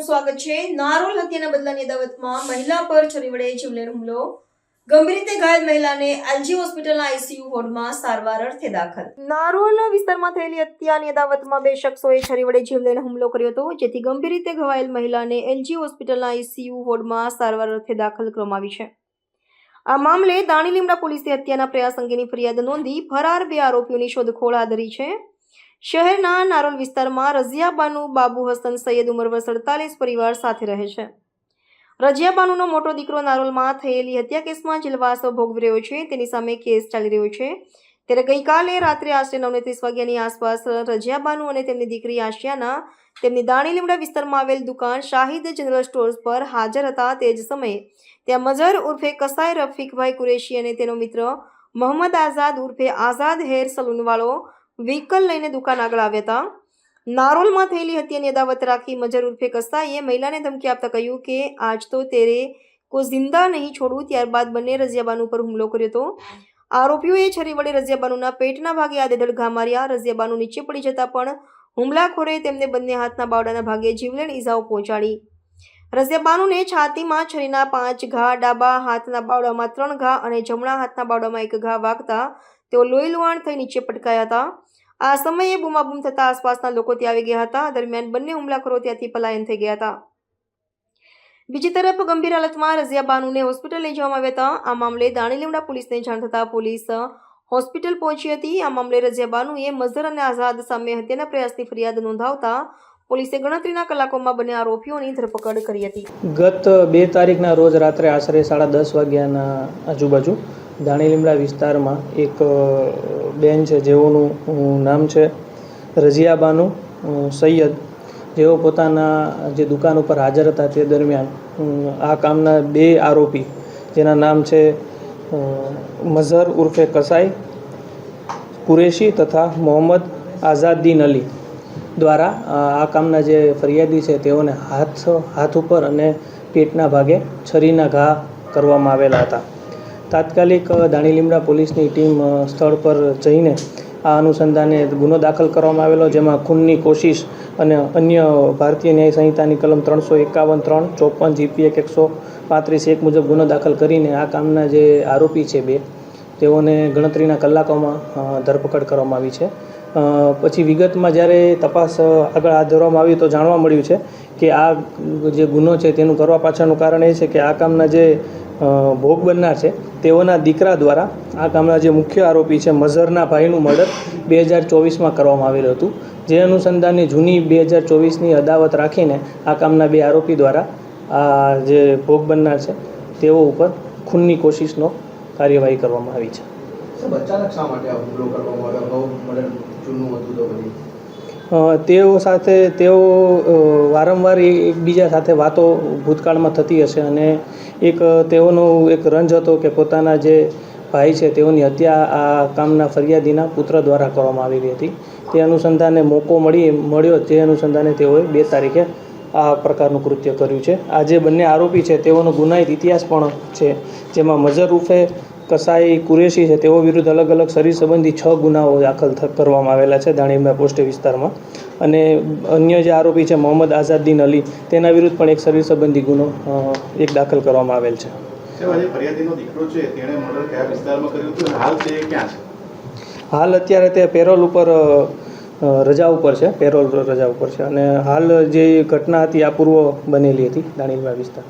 સ્વાગત છે. નારોલ હત્યાના બદલાની અદાવતમાં મહિલા પર છરી વડે જીવલેણ હુમલો. ગંભીર રીતે ઘાયલ મહિલાને એલજી હોસ્પિટલના આઈસીયુ વોર્ડમાં સારવાર અર્થે દાખલ. નારોલ વિસ્તારમાં થયેલી હત્યાની અદાવતમાં બે શખ્સોએ છરી વડે જીવલેણ હુમલો કર્યો હતો, જેથી ગંભીર રીતે ઘવાયેલ મહિલાને એલજી હોસ્પિટલના આઈસીયુ વોર્ડમાં સારવાર અર્થે દાખલ કરવામાં છે. આ મામલે દાણીલીમડા પોલીસે હત્યાના પ્રયાસ અંગેની ફરિયાદ નોંધી ફરાર બે આરોપીઓની શોધખોળ હાથ ધરી છે. શહેરના નારોલ વિસ્તારમાં રઝિયાબાનુ બાબુ હસન સૈયદ ઉંમર વર્ષ અડતાલીસ પરિવાર સાથે રહે છે. રજિયાબાનુનો મોટો દીકરો નારોલમાં થયેલી હત્યા કેસમાં જેલવાસો ભોગવી રહ્યો છે. તેની સામે કેસ ચાલી રહ્યો છે. ત્યારે ગઈકાલે રાત્રે આશરે નવને ત્રીસ વાગ્યાની આસપાસ રજિયાબાનુ અને તેમની દીકરી આશિયાના તેમની દાણી લીમડા વિસ્તારમાં આવેલ દુકાન શાહિદ જનરલ સ્ટોર્સ પર હાજર હતા. તે જ સમયે ત્યાં મઝર ઉર્ફે કસાઈ રફીકભાઈ કુરેશી અને તેનો મિત્ર મોહમ્મદ આઝાદ ઉર્ફે આઝાદ હેર સલૂનવાળો વ્હીકલ લઈને દુકાન આગળ આવ્યા હતા. નારોલમાં થયેલી હત્યાની અદાવત રાખી મજર ઉર્ફે કસ્તાએ મહિલાને ધમકી આપતા કહ્યું કે આજ તો તેરે કો જિંદા નહીં છોડું ત્યારબાદ બંને રઝિયાબાનુ પર હુમલો કર્યો હતો. આરોપીઓએ છરી વડે રઝિયાબાનુના પેટના ભાગે આદેધડ ઘા માર્યા. રઝિયાબાનુ નીચે પડી જતા પણ હુમલાખોરે તેમને બંને હાથના બાવડાના ભાગે જીવલેણ ઈજાઓ પહોંચાડી. રઝિયાબાનુને છાતીમાં છરીના પાંચ ઘા, ડાબા હાથના બાવડામાં ત્રણ ઘા અને જમણા હાથના બાવડામાં એક ઘા વાગતા તેઓ લોહી લુહાણ થઈ નીચે પટકાયા હતા. આ સમયે બૂમાબૂમ થતા આસપાસના લોકો ત્યાં આવી ગયા હતા. દરમિયાન બંને હુમલાખોરો ત્યાંથી પલાયન થઈ ગયા હતા. બીજી તરફ ગંભીર હાલતમાં રઝિયા બાનુને હોસ્પિટલ લઈ જવામાં આવ્યા હતા. આ મામલે દાણીલીમડા પોલીસને જાણ થતાં પોલીસ હોસ્પિટલ પહોંચી હતી. આ મામલે રઝિયા બાનુએ મઝર અને આઝાદ સામે હત્યાના પ્રયાસની ફરિયાદ નોંધાવતા પોલીસે ગણતરીના કલાકોમાં બંને આરોપીઓની ધરપકડ કરી હતી. ગત બે તારીખના રોજ રાત્રે આશરે સાડા દસ વાગ્યાના આજુબાજુ દાણી લીમડા વિસ્તારમાં એક બેન છે જેઓનું નામ છે રઝિયાબાનુ અ, સૈયદ જેઓ પોતાના જે દુકાન ઉપર હાજર હતા તે દરમિયાન આ કામના બે આરોપી જેના નામ છે મઝર ઉર્ફે કસાઈ કુરેશી તથા મોહમ્મદ આઝાદીન અલી દ્વારા આ કામના જે ફરિયાદી છે તેઓને હાથ હાથ ઉપર અને પેટના ભાગે છરીના ઘા કરવામાં આવેલા હતા. તાત્કાલિક દાણી લીમડા પોલીસની ટીમ સ્થળ પર જઈને આ અનુસંધાને ગુનો દાખલ કરવામાં આવેલો, જેમાં ખૂનની કોશિશ અને અન્ય ભારતીય ન્યાય સંહિતાની કલમ ત્રણસો એકાવન ત્રણ ચોપન જીપી એક એકસો પાંત્રીસ એક મુજબ ગુનો દાખલ કરીને આ કામના જે આરોપી છે બે, તેઓને ગણતરીના કલાકોમાં ધરપકડ કરવામાં આવી છે. પછી વિગતમાં જ્યારે તપાસ આગળ હાથ ધરવામાં આવી તો જાણવા મળ્યું છે કે આ જે ગુનો છે તેનું કરવા પાછળનું કારણ એ છે કે આ કામના જે ભોગ બનનાર છે. તેઓના દીકરા દ્વારા આ કામના જે મુખ્ય આરોપી છે, મઝરના ભાઈનું મર્ડર બે હજાર ચોવીસમાં કરવામાં આવેલું હતું. જે અનુસંધાનની જૂની બે હજાર ચોવીસની અદાવત રાખીને આ કામના બે આરોપી દ્વારા આ જે ભોગ બનનાર છે, તેઓ ઉપર ખૂનની કોશિશનો કાર્યવાહી કરવામાં આવી છે. તેઓ સાથે, તેઓ વારંવાર એકબીજા સાથે વાતો ભૂતકાળમાં થતી હશે અને એક તેઓનો એક રંજ હતો કે પોતાના જે ભાઈ છે તેઓની હત્યા આ કામના ફરિયાદીના પુત્ર દ્વારા કરવામાં આવેલી હતી. તે અનુસંધાને મોકો મળી, મળ્યો. તે અનુસંધાને તેઓએ બે તારીખે આ પ્રકારનું કૃત્ય કર્યું છે. આ જે બંને આરોપી છે તેઓનો ગુનાહિત ઇતિહાસ પણ છે, જેમાં મઝર ઉર્ફે કસાઈ કુરેશી છે તેઓ વિરુદ્ધ અલગ અલગ શરીર સંબંધી છ ગુનાઓ દાખલ કરવામાં આવેલા છે દાણીમના પોસ્ટ વિસ્તારમાં. અને અન્ય જે આરોપી છે મોહમ્મદ આઝાદીન અલી તેના વિરુદ્ધ પણ એક શરીર સંબંધી ગુનો એક દાખલ કરવામાં આવેલ છે. હાલ અત્યારે તે પેરોલ ઉપર રજા ઉપર છે પેરોલ રજા ઉપર છે. અને હાલ જે ઘટના હતી આ પૂર્વ બનેલી હતી દાણીલવા વિસ્તાર